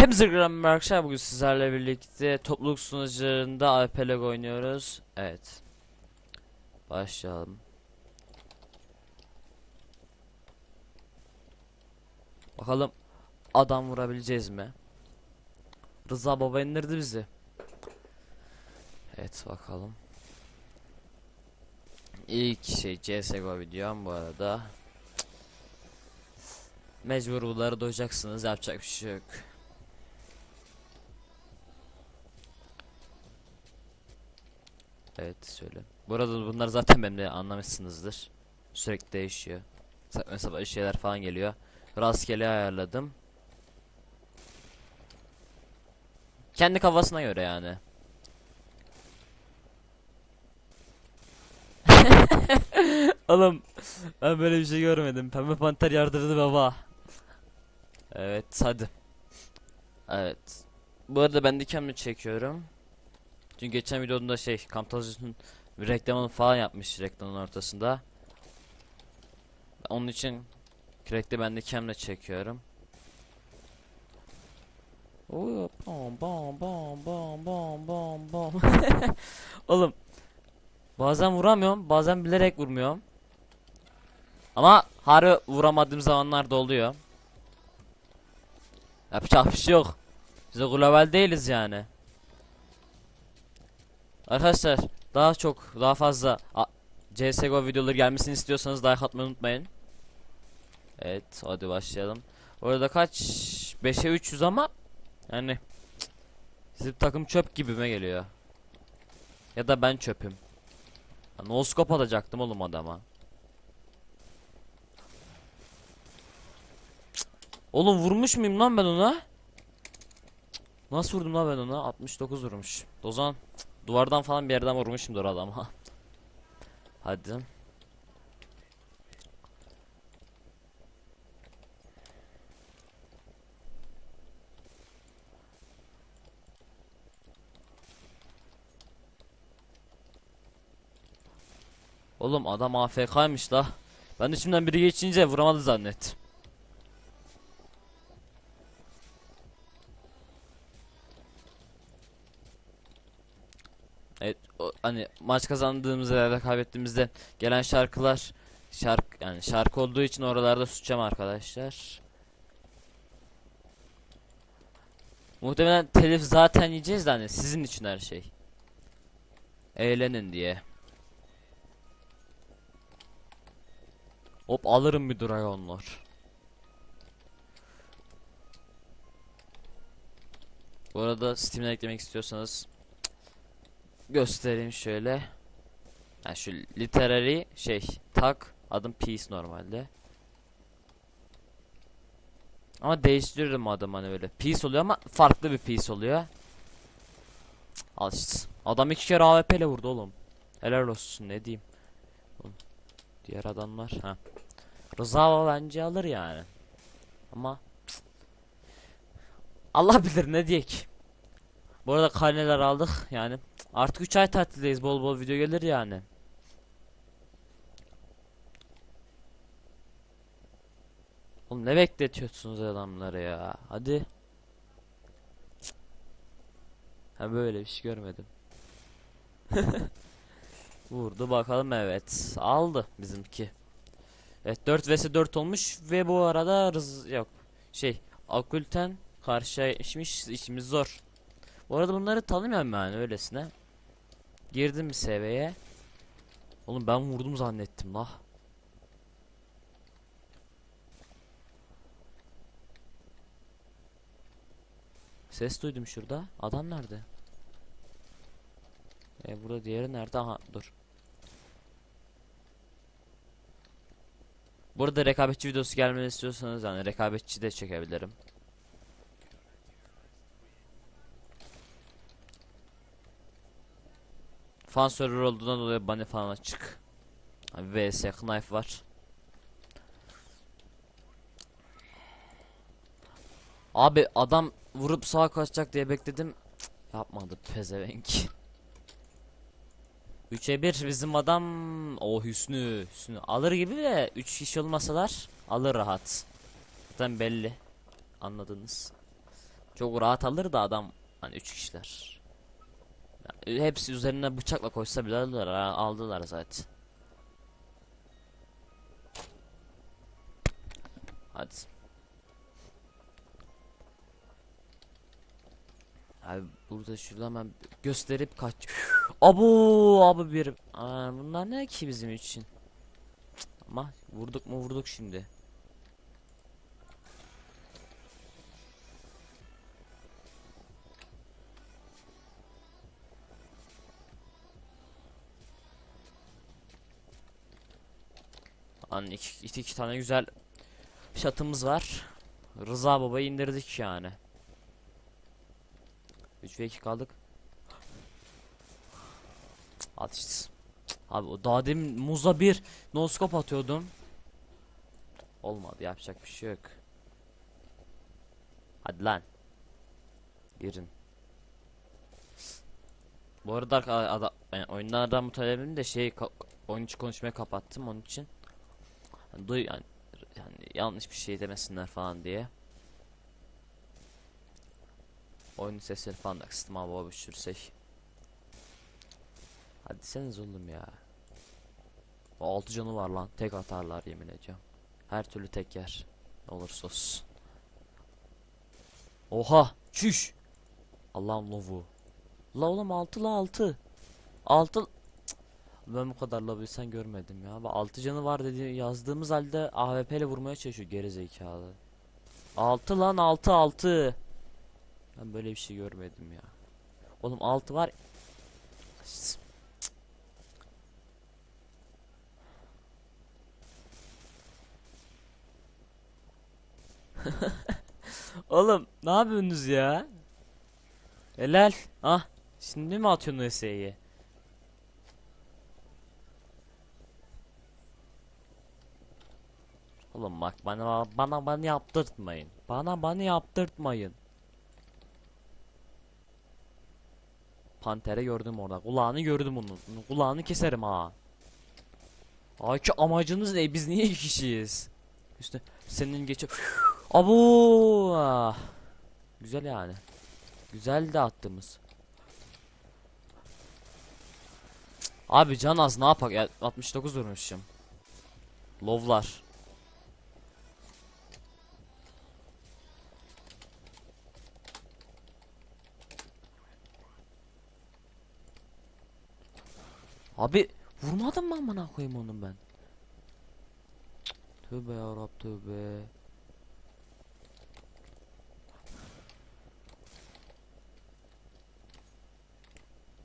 Hepinize merhaba arkadaşlar bugün sizlerle birlikte topluluk sunucularında APLG oynuyoruz. Evet. Başlayalım. Bakalım adam vurabileceğiz mi? Rıza baba indirdi bizi. Evet bakalım. İlk şey CSGO videom bu arada. Mecbur bunları doyacaksınız yapacak bir şey yok. Evet söyle. Bu arada bunlar zaten benim de anlamışsınızdır. Sürekli değişiyor. Saçma sapan şeyler falan geliyor. Rastgele ayarladım. Kendi kafasına göre yani. Oğlum ben böyle bir şey görmedim. Pembe panter yardırdı baba. Evet hadi. Evet. Bu arada ben dikemle çekiyorum. Çünkü geçen videoda şey Camtasia'nın reklamını falan yapmış reklamın ortasında. Onun için sürekli ben de camle çekiyorum. Oo, bam bam bam bam bam bam bam. Oğlum bazen vuramıyorum, bazen bilerek vurmuyorum. Ama harbi vuramadığım zamanlar da oluyor. Yapacak bir şey yok. Biz de global değiliz yani. Arkadaşlar daha çok daha fazla CSGO videoları gelmesini istiyorsanız like atmayı unutmayın. Evet hadi başlayalım. Orada kaç 5'e 300 ama yani bizim takım çöp gibime geliyor. Ya da ben çöpüm. No scope atacaktım oğlum adama. Oğlum vurmuş muyum lan ben ona? Nasıl vurdum lan ben ona? 69 vurmuş. O zaman cık, duvardan falan bir yerden vurmuşumdur adama. Hadi. Oğlum adam AFK'ymış la. Ben içimden biri geçince vuramadı zannet. Hani maç kazandığımızda ya da kaybettiğimizde gelen şarkılar şarkı yani şarkı olduğu için oralarda susacağım arkadaşlar. Muhtemelen telif zaten yiyeceğiz de hani sizin için her şey. Eğlenin diye. Hop alırım bir dragonlar. Bu arada Steam'den eklemek istiyorsanız göstereyim şöyle. Yani şu literary şey tak adım Peace normalde. Ama değiştiririm adım hani böyle. Peace oluyor ama farklı bir Peace oluyor. Cık, Al işte. Adam iki kere AWP ile vurdu oğlum. Helal olsun ne diyeyim. Oğlum, Diğer adamlar ha. Rıza bence alır yani. Ama. Allah bilir ne diyek. Bu arada karneler aldık yani. Artık 3 ay tatildeyiz bol bol video gelir yani. Oğlum ne bekletiyorsunuz adamları ya? Hadi. Ha böyle bir şey görmedim. Vurdu bakalım evet. Aldı bizimki. Evet 4 vs 4 olmuş ve bu arada rız yok. Şey Akülten karşıya işimiz zor. Bu arada bunları tanımıyorum yani öylesine. Girdim bir seviyeye. Oğlum ben vurdum zannettim lah. Ses duydum şurada. Adam nerede? E burada diğeri nerede? Aha dur. Burada rekabetçi videosu gelmeni istiyorsanız yani rekabetçi de çekebilirim. Fan server olduğundan dolayı bana falan açık. VS knife var. Abi adam vurup sağa kaçacak diye bekledim. Yapmadı pezevenk. 3'e 1 bizim adam o Hüsnü Hüsnü alır gibi de 3 kişi olmasalar alır rahat. Zaten belli. Anladınız. Çok rahat alır da adam hani 3 kişiler. Hepsi üzerine bıçakla koşsa bile aldılar, aldılar zaten. Hadi. Abi burada şurada hemen gösterip kaç. Abo abi bir. Aa, bunlar ne ki bizim için? Ama vurduk mu vurduk şimdi. Hani iki, tane güzel şatımız var. Rıza babayı indirdik yani. 3 ve 2 kaldık. At işte. Abi o daha demin muza bir noskop atıyordum. Olmadı yapacak bir şey yok. Hadi lan. Girin. Bu arada oyunlardan muhtemelen de şey oyun içi konuşmayı kapattım onun için. Yani, duy yani, yani yanlış bir şey demesinler falan diye. Oyun sesleri falan da kıstım abi bir sürsek. Hadi seniz oğlum ya. O altı canı var lan. Tek atarlar yemin ediyorum. Her türlü tek yer. Ne olursa olsun. Oha! Çüş! Allah'ım lovu. La oğlum altı la altı. Altı. Ben bu kadar lovu sen görmedim ya. Bak altı canı var dedi yazdığımız halde AWP ile vurmaya çalışıyor geri zekalı. Altı lan altı altı. Ben böyle bir şey görmedim ya. Oğlum altı var. S- Oğlum ne yapıyorsunuz ya? Helal. Ah. Şimdi mi atıyorsun ESE'yi? Oğlum bak bana bana bana yaptırtmayın. Bana bana yaptırtmayın. Pantere gördüm orada. Kulağını gördüm onun. Kulağını keserim ha. Ay ki amacınız ne? Biz niye kişiyiz? İşte senin geçip Abu. Ah. Güzel yani. Güzel de attığımız. Abi can az ne yapak ya 69 vurmuşum. Lovlar. Abi vurmadım mı amına koyayım onu ben? Cık, Tövbe yarab tövbe.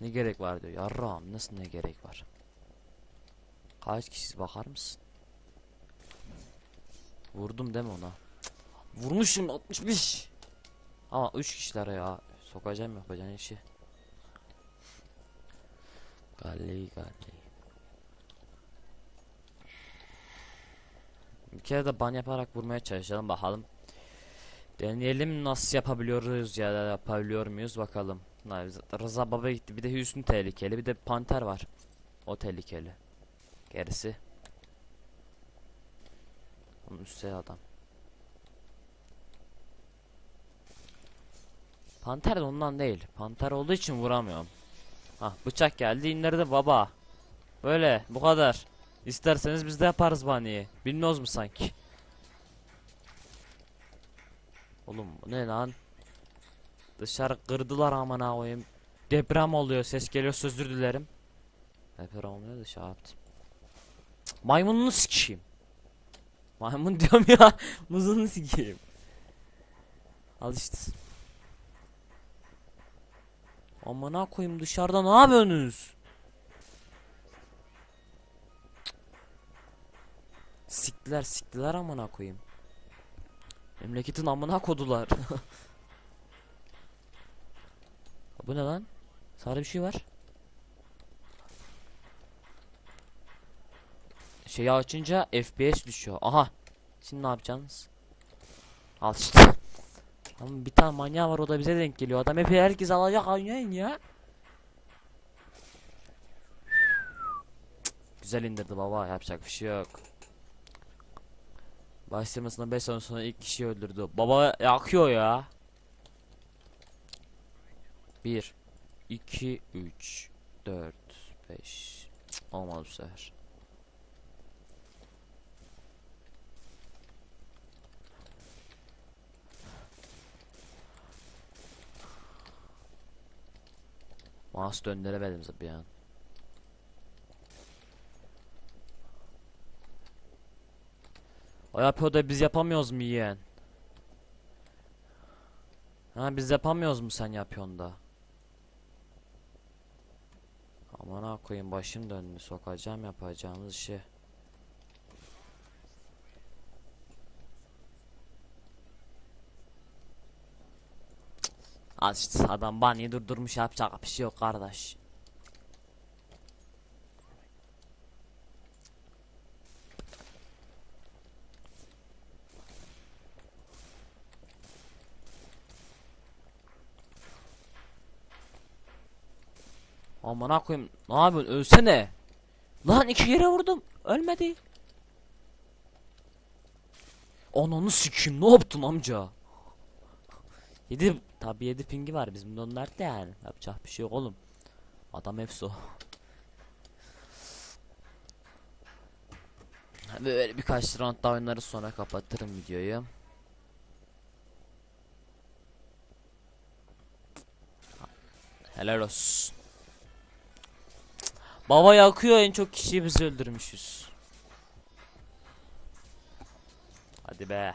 Ne gerek var diyor. Yarrağım nasıl ne gerek var? Kaç kişi bakar mısın? Vurdum değil mi ona? Cık, Vurmuşum 65. Ama 3 kişilere ya. Sokacağım yapacağın işi. Galli galli. Bir kere de ban yaparak vurmaya çalışalım bakalım. Deneyelim nasıl yapabiliyoruz ya da yapabiliyor muyuz bakalım. Rıza Baba gitti bir de Hüsnü tehlikeli bir de Panter var. O tehlikeli. Gerisi. Onun üstte adam. Panter de ondan değil. Panter olduğu için vuramıyorum. Ah bıçak geldi indirdi baba. Böyle bu kadar. İsterseniz biz de yaparız baniyi. Bilmiyoruz mu sanki? Oğlum bu ne lan? Dışarı kırdılar amına koyayım. Deprem oluyor ses geliyor özür dilerim. Deprem olmuyor da şey yaptım. Cık, Maymununu sikeyim. Maymun diyorum ya. Muzunu sikeyim. Al işte. Amına koyayım dışarıda ne yapıyorsunuz? Siktiler siktiler amına koyayım. Memleketin amına kodular. Bu ne lan? Sarı bir şey var. Şeyi açınca FPS düşüyor. Aha. Şimdi ne yapacaksınız? Al işte. Ama bir tane manyağı var o da bize denk geliyor. Adam hep herkes alacak oynayın ya. Güzel indirdi baba yapacak bir şey yok. Başlamasına 5 sene sonra ilk kişiyi öldürdü. Baba yakıyor ya. 1 2 3 4 5 Olmadı bu sefer. Mouse döndüremedim bir an. O yapıyor da biz yapamıyoruz mu yeğen? Ha biz yapamıyoruz mu sen yapıyorsun da? Aman ha koyayım başım döndü sokacağım yapacağınız işi. Al işte adam bani durdurmuş yapacak bir şey yok kardeş. Aman ha koyayım ne yapıyorsun ölsene. Lan iki yere vurdum ölmedi. Ananı sikeyim ne yaptın amca? Yedi tabi yedi pingi var bizim de onlar da yani yapacak bir şey yok oğlum. Adam efso. Böyle birkaç round daha oynarız sonra kapatırım videoyu. Helal olsun. Baba yakıyor en çok kişiyi biz öldürmüşüz. Hadi be.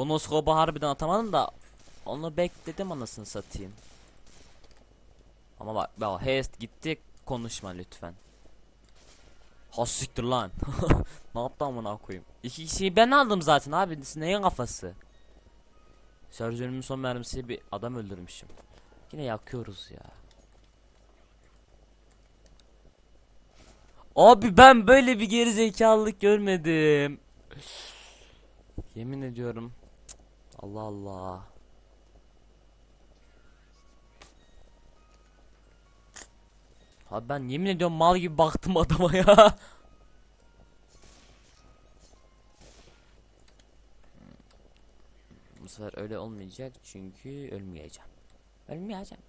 O noskopu harbiden atamadım da onu bekledim anasını satayım. Ama bak bak haste gitti konuşma lütfen. Ha siktir lan. ne yaptı amına koyayım? İki kişiyi ben aldım zaten abi. Neyin kafası? Şarjörümün son mermisiyle bir adam öldürmüşüm. Yine yakıyoruz ya. Abi ben böyle bir geri zekalılık görmedim. Yemin ediyorum. Allah Allah. Abi ben yemin ediyorum mal gibi baktım adama ya. Bu sefer öyle olmayacak çünkü ölmeyeceğim. Ölmeyeceğim.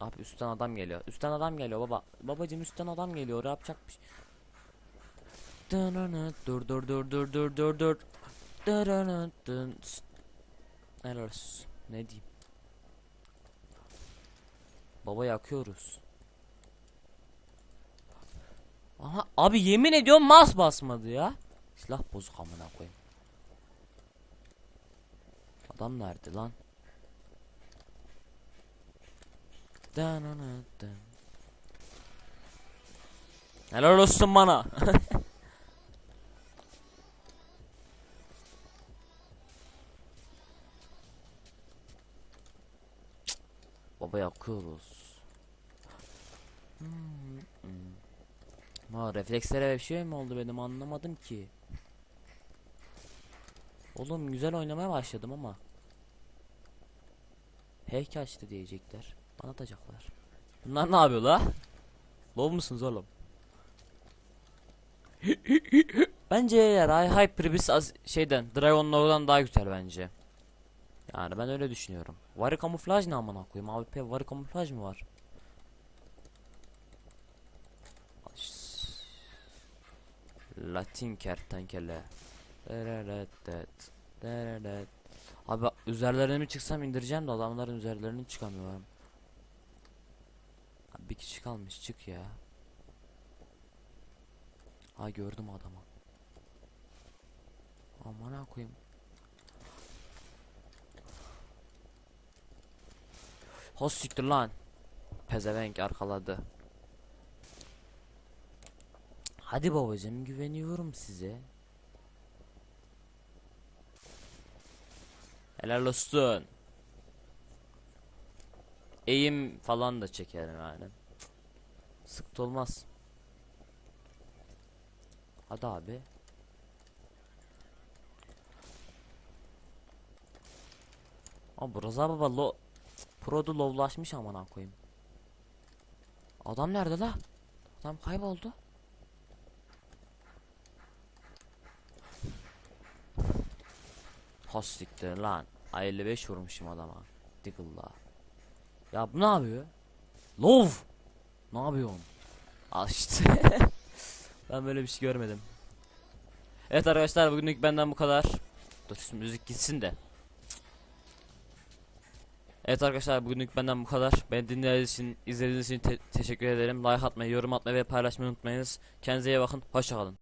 Abi üstten adam geliyor. Üstten adam geliyor baba. Babacım üstten adam geliyor. Yapacakmış. Dur dur dur dur dur dur dur. Helal olsun. Ne diyeyim? Baba yakıyoruz. Aha abi yemin ediyorum mas basmadı ya. Silah bozuk amına koyayım. Adam nerede lan? Helal olsun bana. Baba yakıyoruz. Hmm, hmm. Reflekslere bir şey mi oldu benim anlamadım ki. Oğlum güzel oynamaya başladım ama. Hack açtı diyecekler. Bana atacaklar. Bunlar ne yapıyor la? Lov musunuz oğlum? bence eğer Hyper biz az şeyden Dragon'lardan daha güzel bence. Yani ben öyle düşünüyorum. Varı kamuflaj ne amına koyayım? AWP varı kamuflaj mı var? Latin kertenkele. Deredet. Deredet. Abi üzerlerine mi çıksam indireceğim de adamların üzerlerine çıkamıyorum. Abi bir kişi kalmış çık ya. Ha gördüm adamı. Aman koyayım. Hos siktir lan. Pezevenk arkaladı. Hadi babacım güveniyorum size. Helal olsun. Eğim falan da çekerim yani. Sıkıntı olmaz. Hadi abi. Abi Rıza Baba lo Pro'da lowlaşmış amına koyayım. Adam nerede la? Adam kayboldu. Hastiktir lan. Ay 55 vurmuşum adama. Diggle'la. Ya bu ne yapıyor? Love. Ne yapıyorsun? İşte. ben böyle bir şey görmedim. Evet arkadaşlar bugünlük benden bu kadar. Dur müzik gitsin de. Evet arkadaşlar bugünlük benden bu kadar. Beni dinlediğiniz için, izlediğiniz için te- teşekkür ederim. Like atmayı, yorum atmayı ve paylaşmayı unutmayınız. Kendinize iyi bakın. Hoşçakalın.